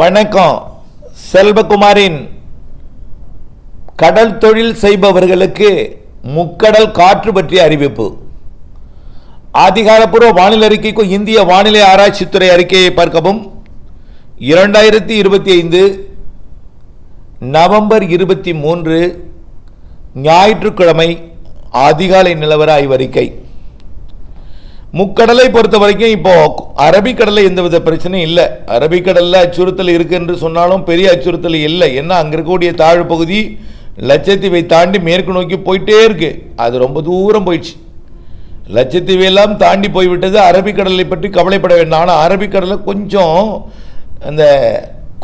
வணக்கம். செல்வகுமாரின் கடல் தொழில் செய்பவர்களுக்கு முக்கடல் காற்று பற்றிய அறிவிப்பு. அதிகாரப்பூர்வ வானிலை அறிக்கைக்கும் இந்திய வானிலை ஆராய்ச்சித்துறை அறிக்கையை பார்க்கவும். இரண்டாயிரத்தி இருபத்தி ஐந்து நவம்பர் இருபத்தி மூன்று ஞாயிற்றுக்கிழமை அதிகாலை நிலவர ஆய்வறிக்கை முக்கடலை பொறுத்த வரைக்கும் இப்போ அரபிக்கடலில் எந்தவித பிரச்சனையும் இல்லை. அரபிக்கடலில் அச்சுறுத்தல் இருக்கு என்று சொன்னாலும் பெரிய அச்சுறுத்தல் இல்லை. ஏன்னா அங்கே இருக்கக்கூடிய தாழ் பகுதி லட்சத்தீவை தாண்டி மேற்கு நோக்கி போயிட்டே இருக்கு. அது ரொம்ப தூரம் போயிடுச்சு. லட்சத்தீவையெல்லாம் தாண்டி போய்விட்டது. அரபிக்கடலை பற்றி கவலைப்பட வேண்டாம். ஆனால் அரபிக்கடலில் கொஞ்சம் அந்த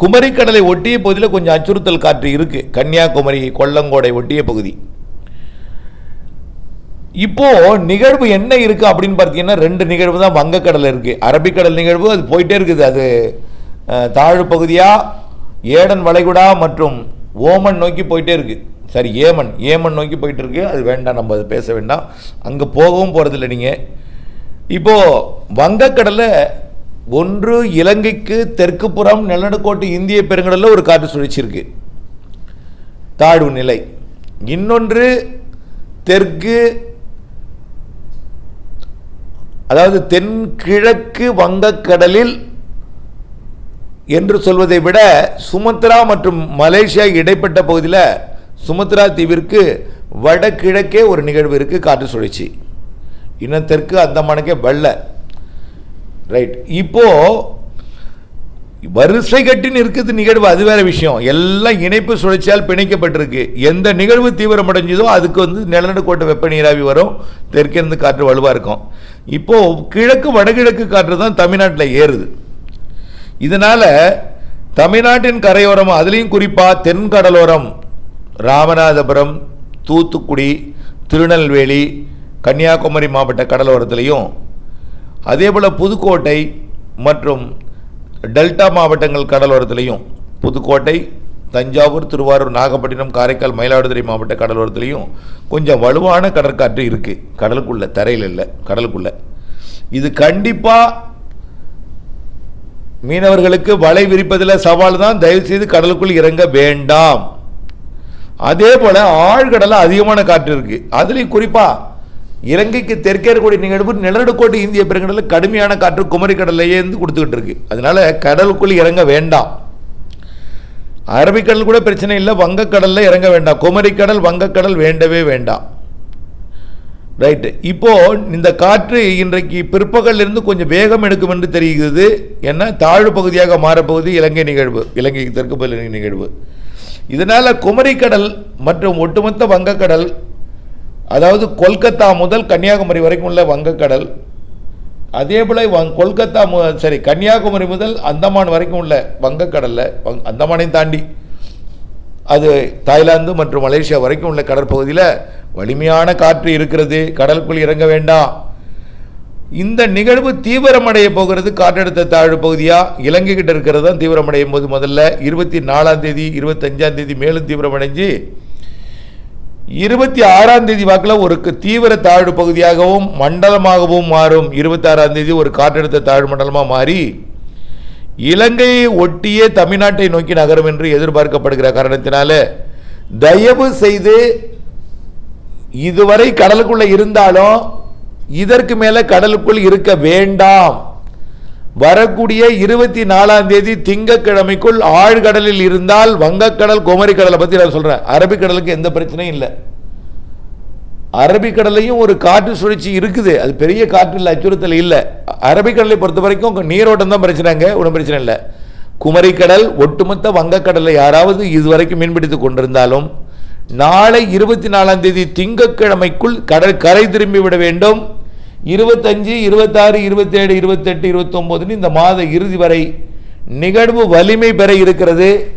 குமரிக்கடலை ஒட்டிய பகுதியில் கொஞ்சம் அச்சுறுத்தல் காற்று இருக்குது கன்னியாகுமரி கொல்லங்கோடை ஒட்டிய பகுதி. இப்போ நிகழ்வு என்ன இருக்கு அப்படின்னு பார்த்தீங்கன்னா ரெண்டு நிகழ்வு தான் வங்கக்கடல் இருக்கு. அரபிக்கடல் நிகழ்வு அது போயிட்டே இருக்குது. அது தாழ் பகுதியா ஏடன் வளைகுடா மற்றும் ஓமன் நோக்கி போயிட்டே இருக்கு. சரி ஏமன் ஏமன் நோக்கி போயிட்டு இருக்கு. அது வேண்டாம் நம்ம அது பேச வேண்டாம். அங்கே போகவும் போகிறதில்ல நீங்கள் இப்போது வங்கக்கடலில் ஒன்று இலங்கைக்கு தெற்கு புறம் நிலநடுக்கோட்டு இந்திய பெருங்கடலில் ஒரு காற்று சுழற்சி இருக்குது தாழ்வு நிலை. இன்னொன்று தெற்கு அதாவது தென்கிழக்கு வங்கக்கடலில் என்று சொல்வதை விட சுமத்ரா மற்றும் மலேசியா இடைப்பட்ட பகுதியில் சுமத்ரா தீவிற்கு வடகிழக்கே ஒரு நிகழ்வு இருக்குது காற்று சுழற்சி. இன்னும் தெற்கு அந்தமானுக்கே வெள்ள ரைட் இப்போ வரிசை கட்டின்னு இருக்கிறது நிகழ்வு அது வேற விஷயம். எல்லாம் இணைப்பு சுழற்சியால் பிணைக்கப்பட்டிருக்கு. எந்த நிகழ்வு தீவிரமடைஞ்சதோ அதுக்கு வந்து நிலநடுக்கோட்டை வெப்ப நீராவி வரும். தெற்கிருந்து காற்று வலுவாக இருக்கும். இப்போது கிழக்கு வடகிழக்கு காற்று தான் தமிழ்நாட்டில் ஏறுது. இதனால் தமிழ்நாட்டின் கரையோரம் அதுலேயும் குறிப்பாக தென்கடலோரம் ராமநாதபுரம் தூத்துக்குடி திருநெல்வேலி கன்னியாகுமரி மாவட்ட கடலோரத்திலையும் அதே போல் புதுக்கோட்டை மற்றும் டெல்டா மாவட்டங்கள் கடலோரத்திலையும் புதுக்கோட்டை தஞ்சாவூர் திருவாரூர் நாகப்பட்டினம் காரைக்கால் மயிலாடுதுறை மாவட்ட கடலோரத்திலையும் கொஞ்சம் வலுவான கடற்காற்று இருக்குது கடலுக்குள்ளே தரையில் இல்லை கடலுக்குள்ளே. இது கண்டிப்பாக மீனவர்களுக்கு வலை விரிப்பதில் சவால் தான். தயவுசெய்து கடலுக்குள் இறங்க வேண்டாம். அதே போல் ஆழ்கடலில் அதிகமான காற்று இருக்குது அதுலேயும் குறிப்பாக இலங்கைக்கு தெற்கே இருக்கக்கூடிய நிகழ்வு நிலநடுக்கோட்டு இந்திய பெருங்கடலில் கடுமையான காற்று குமரி கடல்லையே இருந்து கொடுத்துக்கிட்டு இருக்கு. அதனால கடலுக்குள் இறங்க வேண்டாம். அரபிக்கடல் கூட பிரச்சனை இல்லை வங்கக்கடலில் இறங்க வேண்டாம். குமரிக்கடல் வங்கக்கடல் வேண்டவே வேண்டாம். ரைட்டு இப்போது இந்த காற்று இன்றைக்கு பிற்பகலிருந்து கொஞ்சம் வேகம் எடுக்கும் என்று தெரிகிறது. ஏன்னா தாழ்வு பகுதியாக மாறப்போகுது இலங்கை நிகழ்வு இலங்கைக்கு தெற்கு பகுதி நிகழ்வு. இதனால் குமரிக்கடல் மற்றும் ஒட்டுமொத்த வங்கக்கடல் அதாவது கொல்கத்தா முதல் கன்னியாகுமரி வரைக்கும் உள்ள வங்கக்கடல் அதே போல் வங் கொல்கத்தா மு சரி கன்னியாகுமரி முதல் அந்தமான் வரைக்கும் உள்ள வங்கக்கடலில் வங் அந்தமானையும் தாண்டி அது தாய்லாந்து மற்றும் மலேசியா வரைக்கும் உள்ள கடற்பகுதியில் வலிமையான காற்று இருக்கிறது கடலுக்குள் இறங்க வேண்டாம். இந்த நிகழ்வு தீவிரமடைய போகிறது காற்றழுத்த தாழ்வு பகுதியாக இலங்கை கிட்ட இருக்கிறது தான் தீவிரமடையும் போது முதல்ல. இருபத்தி நாலாம் தேதி இருபத்தஞ்சாம் தேதி மேலும் தீவிரமடைஞ்சு இருபத்தி ஆறாம் தேதி வாக்கில் ஒரு தீவிர தாழ்வு பகுதியாகவும் மண்டலமாகவும் மாறும். இருபத்தாறாம் தேதி ஒரு காற்றழுத்த தாழ்வு மண்டலமாக மாறி இலங்கையை ஒட்டியே தமிழ்நாட்டை நோக்கி நகரும் என்று எதிர்பார்க்கப்படுகிற காரணத்தினால தயவு செய்து இதுவரை கடலுக்குள்ளே இருந்தாலும் இதற்கு மேலே கடலுக்குள் இருக்க வேண்டாம். வரக்கூடிய இருபத்தி நாலாம் தேதி திங்கக்கிழமைக்குள் ஆழ்கடலில் இருந்தால் வங்கக்கடல் குமரிக்கடலை பத்தி நான் சொல்றேன். அரபிக்கடலுக்கு எந்த பிரச்சனையும் இல்லை. அரபிக்கடலையும் ஒரு காற்று சுழற்சி இருக்குது. அது பெரிய காற்று இல்லை அச்சுறுத்தல் இல்லை. அரபிக்கடலை பொறுத்த வரைக்கும் நீரோட்டம் தான் பிரச்சனைங்க ஒன்றும் பிரச்சனை இல்லை. குமரிக்கடல் ஒட்டுமொத்த வங்கக்கடலை யாராவது இதுவரைக்கும் மீன்பிடித்து கொண்டிருந்தாலும் நாளை இருபத்தி நாலாம் தேதி திங்கக்கிழமைக்குள் கடல் கரை திரும்பி விட வேண்டும். இருபத்தஞ்சு இருபத்தாறு இருபத்தேழு இருபத்தெட்டு இருபத்தொம்போதுன்னு இந்த மாத இறுதி வரை நிகழ்வு வலிமை பெற இருக்கிறது.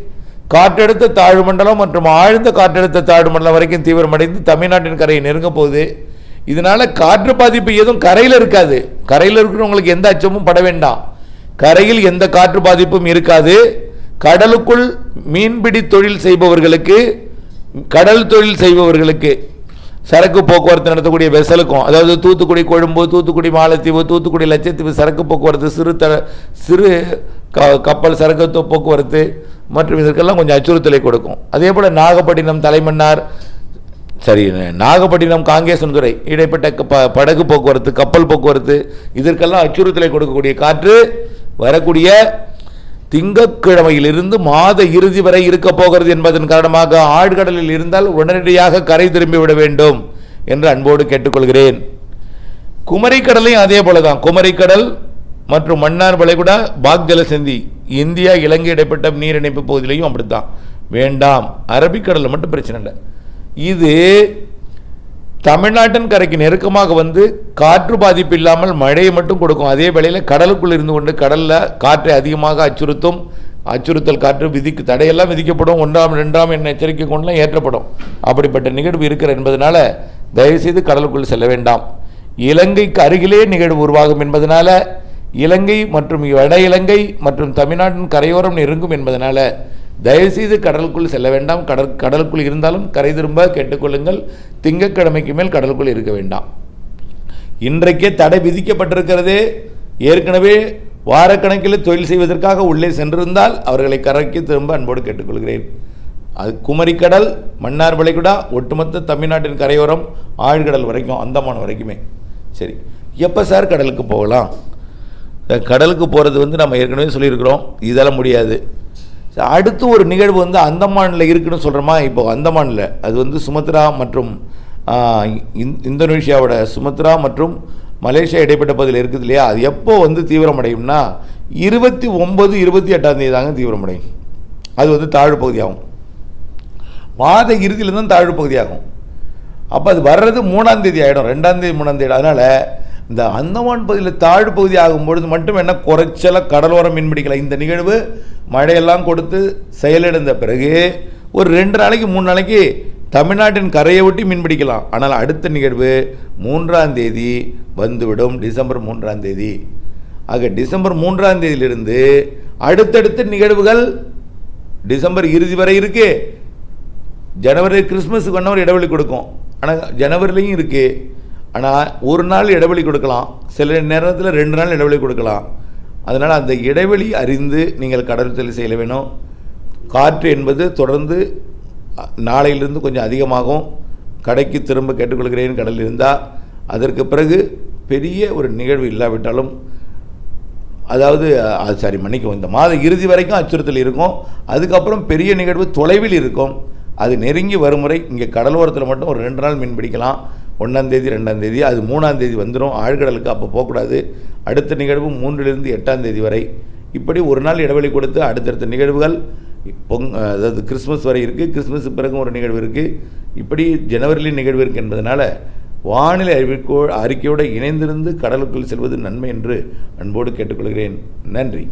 காற்றழுத்த தாழ்வு மண்டலம் மற்றும் ஆழ்ந்த காற்றழுத்த தாழ்வு மண்டலம் வரைக்கும் தீவிரமடைந்து தமிழ்நாட்டின் கரையை நெருங்க போகுது. இதனால் காற்று பாதிப்பு எதுவும் கரையில் இருக்காது. கரையில் இருக்கிறவங்களுக்கு எந்த அச்சமும் பட வேண்டாம். கரையில் எந்த காற்று பாதிப்பும் இருக்காது. கடலுக்குள் மீன்பிடி தொழில் செய்பவர்களுக்கு கடல் தொழில் செய்பவர்களுக்கு சரக்கு போக்குவரத்து நடத்தக்கூடிய வெசலுக்கும் அதாவது தூத்துக்குடி கொழும்பு தூத்துக்குடி மாலத்தீவு தூத்துக்குடி லட்சத்தீவு சரக்கு போக்குவரத்து சிறு த சிறு க கப்பல் சரக்கு போக்குவரத்து மற்றும் இதற்கெல்லாம் கொஞ்சம் அச்சுறுத்தலை கொடுக்கும். அதே போல் நாகப்பட்டினம் தலைமன்னார் சரி நாகப்பட்டினம் காங்கேசன்துறை இடைப்பட்ட க- ப படகு போக்குவரத்து கப்பல் போக்குவரத்து இதற்கெல்லாம் அச்சுறுத்தலை கொடுக்கக்கூடிய காற்று வரக்கூடிய திங்கட்கிழமையிலிருந்து மாத இறுதி வரை இருக்க போகிறது என்பதன் காரணமாக ஆழ்கடலில் இருந்தால் உடனடியாக கரை திரும்பி விட வேண்டும் என்று அன்போடு கேட்டுக்கொள்கிறேன். குமரிக்கடலையும் அதே போல தான் குமரிக்கடல் மற்றும் மன்னார் வளைகுடா பாக் ஜலசந்தி இந்தியா இலங்கை இடைப்பட்ட நீர் இணைப்பு பகுதியிலையும் அப்படித்தான். வேண்டாம். அரபிக்கடலில் மட்டும் பிரச்சனை இல்லை. இது தமிழ்நாட்டின் கரைக்கு நெருக்கமாக வந்து காற்று பாதிப்பு இல்லாமல் மழையை மட்டும் கொடுக்கும். அதே வேளையில் கடலுக்குள் இருந்து கொண்டு கடலில் காற்றை அதிகமாக அச்சுறுத்தும். அச்சுறுத்தல் காற்று விதிக்கு தடையெல்லாம் விதிக்கப்படும். ஒன்றாம் ரெண்டாம் எண்ண எச்சரிக்கை கொண்டுலாம் ஏற்றப்படும். அப்படிப்பட்ட நிகழ்வு இருக்கிற என்பதனால தயவுசெய்து கடலுக்குள் செல்ல வேண்டாம். இலங்கைக்கு அருகிலே நிகழ்வு உருவாகும் என்பதனால இலங்கை மற்றும் வட இலங்கை மற்றும் தமிழ்நாட்டின் கரையோரம் நெருங்கும் என்பதனால தயவுசெய்து கடலுக்குள் செல்ல வேண்டாம். கடல் கடலுக்குள் இருந்தாலும் கரை திரும்ப கேட்டுக்கொள்ளுங்கள். திங்கட்கிழமைக்கு மேல் கடலுக்குள் இருக்க வேண்டாம். இன்றைக்கே தடை விதிக்கப்பட்டிருக்கிறது. ஏற்கனவே வாரக்கணக்கில் தொழில் செய்வதற்காக உள்ளே சென்றிருந்தால் அவர்களை கரைக்கு திரும்ப அன்போடு கேட்டுக்கொள்கிறேன். அது குமரிக்கடல் மன்னார் வளைகுடா ஒட்டுமொத்த தமிழ்நாட்டின் கரையோரம் ஆழ்கடல் வரைக்கும் அந்தமான் வரைக்குமே. சரி எப்போ சார் கடலுக்கு போகலாம்? கடலுக்கு போகிறது வந்து நம்ம ஏற்கனவே சொல்லியிருக்கிறோம். இதெல்லாம் முடியாது. அடுத்து ஒரு நிகழ்வு வந்து அந்தமானில் இருக்குன்னு சொல்கிறோமா இப்போ அந்தமானில். அது வந்து சுமத்ரா மற்றும் இந்தோனேஷியாவோட சுமத்ரா மற்றும் மலேசியா இடைப்பட்ட பகுதியில் இருக்குது இல்லையா? அது எப்போ வந்து தீவிரமடையும்னா இருபத்தி ஒம்பது இருபத்தி எட்டாம் தேதி தாங்க தீவிரமடையும். அது வந்து தாழ்வு பகுதியாகும். மாத இறுதியில் தான் தாழ்வு பகுதியாகும். அப்போ அது வர்றது மூணாம் தேதி ஆகிடும் ரெண்டாம் தேதி மூணாம் தேதி. அதனால் இந்த அந்தமான் பகுதியில் தாழ்வு பகுதி ஆகும் பொழுது மட்டும் என்ன குறைச்சலாக கடலோரம் மீன்பிடிக்கலை இந்த நிகழ்வு மழையெல்லாம் கொடுத்து செயலிழந்த பிறகு ஒரு ரெண்டு நாளைக்கு மூணு நாளைக்கு தமிழ்நாட்டின் கரையை ஒட்டி மீன்பிடிக்கலாம் ஆனால் அடுத்த நிகழ்வு மூன்றாம் தேதி வந்துவிடும் டிசம்பர் மூன்றாம் தேதி. ஆக டிசம்பர் மூன்றாம் தேதியிலிருந்து அடுத்தடுத்த நிகழ்வுகள் டிசம்பர் இறுதி வரை இருக்கு. ஜனவரி கிறிஸ்மஸுக்கு வேணா இடைவெளி கொடுக்கும். ஆனால் ஜனவரிலையும் இருக்குது ஆனால் ஒரு நாள் இடைவெளி கொடுக்கலாம். சில நேரத்தில் ரெண்டு நாள் இடைவெளி கொடுக்கலாம். அதனால் அந்த இடைவெளி அறிந்து நீங்கள் கடல் செய்ய வேணும். காற்று என்பது தொடர்ந்து நாளையிலிருந்து கொஞ்சம் அதிகமாகும். கடைக்கு திரும்ப கேட்டுக்கொள்கிறேன் கடல் இருந்தால் அதற்கு பிறகு பெரிய ஒரு நிகழ்வு இல்லாவிட்டாலும் அதாவது அது சரி மன்னிக்கும் இந்த மாத இறுதி வரைக்கும் அச்சுறுத்தல் இருக்கும். அதுக்கப்புறம் பெரிய நிகழ்வு தொலைவில் இருக்கும். அது நெருங்கி வரும் முறை இங்கே கடலோரத்தில் மட்டும் ஒரு ரெண்டு நாள் மீன் பிடிக்கலாம். ஒன்றாந்தேதி ரெண்டாந்தேதி அது மூணாந்தேதி வந்துடும் ஆழ்கடலுக்கு அப்போ போகக்கூடாது. அடுத்த நிகழ்வு மூன்றிலிருந்து எட்டாம் தேதி வரை. இப்படி ஒரு நாள் இடைவெளி கொடுத்து அடுத்தடுத்த நிகழ்வுகள் பொங் அதாவது கிறிஸ்மஸ் வரை இருக்குது கிறிஸ்மஸ் பிறகு ஒரு நிகழ்வு இருக்குது இப்படி ஜனவரியில் நிகழ்வு இருக்குது என்பதனால் வானிலை அறிவிக்கோ அறிக்கையோடு இணைந்திருந்து கடலுக்குள் செல்வது நன்மை என்று அன்போடு கேட்டுக்கொள்கிறேன். நன்றி.